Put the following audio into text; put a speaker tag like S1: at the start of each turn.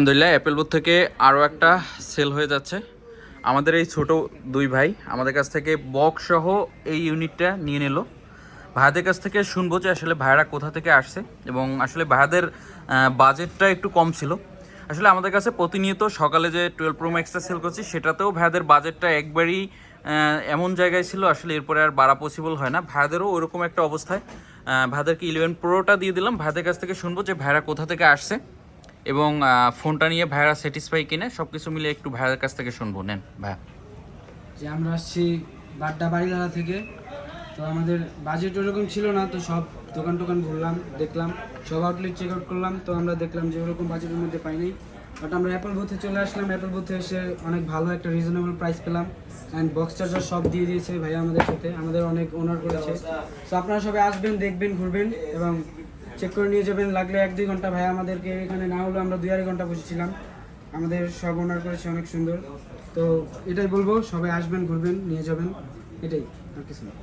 S1: আলহামদুলিল্লাহ Apple booth থেকে আরও একটা সেল হয়ে যাচ্ছে। আমাদের এই ছোট দুই ভাই আমাদের কাছ থেকে বক্স সহ এই ইউনিটটা নিয়ে নিল। ভাইয়াদের কাছ থেকে শুনব যে আসলে ভাইয়ারা কোথা থেকে আসছে এবং আসলে ভাইয়াদের বাজেটটা একটু কম ছিল। আসলে আমাদের কাছে প্রতিনিয়ত সকালে যে টুয়েলভ প্রো ম্যাক্সটা সেল করছি সেটাতেও ভাইয়াদের বাজেটটা একবারই এমন জায়গায় ছিল আসলে এরপরে আর বাড়া পসিবল হয় না। ভাইয়াদেরও ওরকম একটা অবস্থায় আহ, ভাইয়াদেরকে ইলেভেন প্রোটা দিয়ে দিলাম। ভাইয়াদের কাছ থেকে শুনব যে ভাইয়ারা কোথা থেকে আসছে। এবং ফোনটা নিয়ে ভাইয়ারা স্যাটিসফাই কিনে সব কিছু মিলে একটু ভাইয়ার কাছ থেকে শুনব। নেন, ভাইয়া।
S2: যে আমরা আসছি বাড্ডা বাড়িধারা থেকে। তো আমাদের বাজেট ওরকম ছিল না, তো সব দোকান টোকান ঘুরলাম, দেখলাম, সব আউটলেট চেক আউট করলাম, তো আমরা দেখলাম যে ওরকম বাজেটের মধ্যে পাইনি। বাট আমরা অ্যাপল বুথে চলে আসলাম অ্যাপল বুথে এসে অনেক ভালো একটা রিজনেবল প্রাইস পেলাম। অ্যান্ড বক্স চার্জার সব দিয়ে দিয়েছে ভাইয়া আমাদের সাথে, আমাদের অনেক ওনার করেছে। তো আপনারা সবাই আসবেন, দেখবেন, ঘুরবেন এবং চেক করে নিয়ে যাবেন। লাগলে এক দুই ঘণ্টা ভাই আমাদেরকে এখানে না হলেও আমরা দুই আড়াই ঘণ্টা বসেছিলাম। আমাদের সব ওনার করেছে, অনেক সুন্দর। তো এটাই বলব, সবাই আসবেন, ঘুরবেন, নিয়ে যাবেন। এটাই, আর কিছু না।